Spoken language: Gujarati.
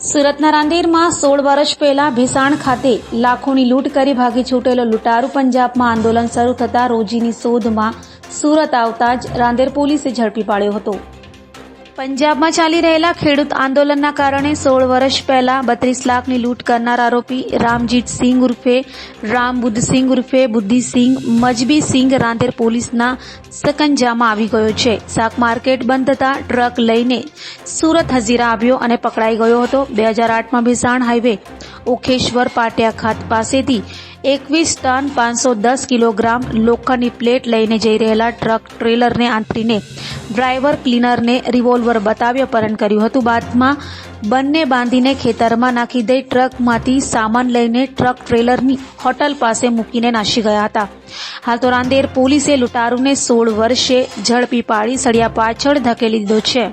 સુરતના રાંદેરમાં સોળ વર્ષ પહેલા ભેસાણ ખાતે લાખોની લૂંટ કરી ભાગી છૂટેલો લૂંટારૂ પંજાબમાં આંદોલન શરૂ થતાં રોજીની શોધમાં સુરત આવતા જ રાંદેર પોલીસે ઝડપી પાડ્યો હતો. પંજાબમાં ચાલી રહેલા ખેડૂત આંદોલનના કારણે સોળ વર્ષ પહેલા બત્રીસ લાખની લૂંટ કરનાર આરોપી રામજીત સિંહ ઉર્ફે રામ બુદ્ધસિંહ ઉર્ફે બુદ્ધિસિંહ મજબી સિંઘ રાંદેર પોલીસના સકંજામાં આવી ગયો છે. શાક માર્કેટ બંધ થતાં ટ્રક લઈને સુરત હજીરા આવ્યો અને પકડાઈ ગયો હતો. બે હજાર આઠમાં ભેસાણ હાઈવે ઓખેશ્વર પાટિયા ખાત પાસેથી એકવીસ ટન પાંચસો દસ કિલોગ્રામ લોખંડની પ્લેટ લઈને જઈ રહેલા ટ્રક ટ્રેલરને આંતરીને ડ્રાઈવર ક્લીનરને રિવોલ્વર બતાવી અપહરણ કર્યું હતું. બાદમાં બંને બાંધીને ખેતરમાં નાખી દઈ ટ્રકમાંથી સામાન લઈને ટ્રક ટ્રેલરની હોટલ પાસે મૂકીને નાસી ગયા હતા. હાલ તો રાંદેર પોલીસે લૂંટારૂને સોળ વર્ષે ઝડપી પાડી, સળિયા પાછળ ધકેલી દીધો છે.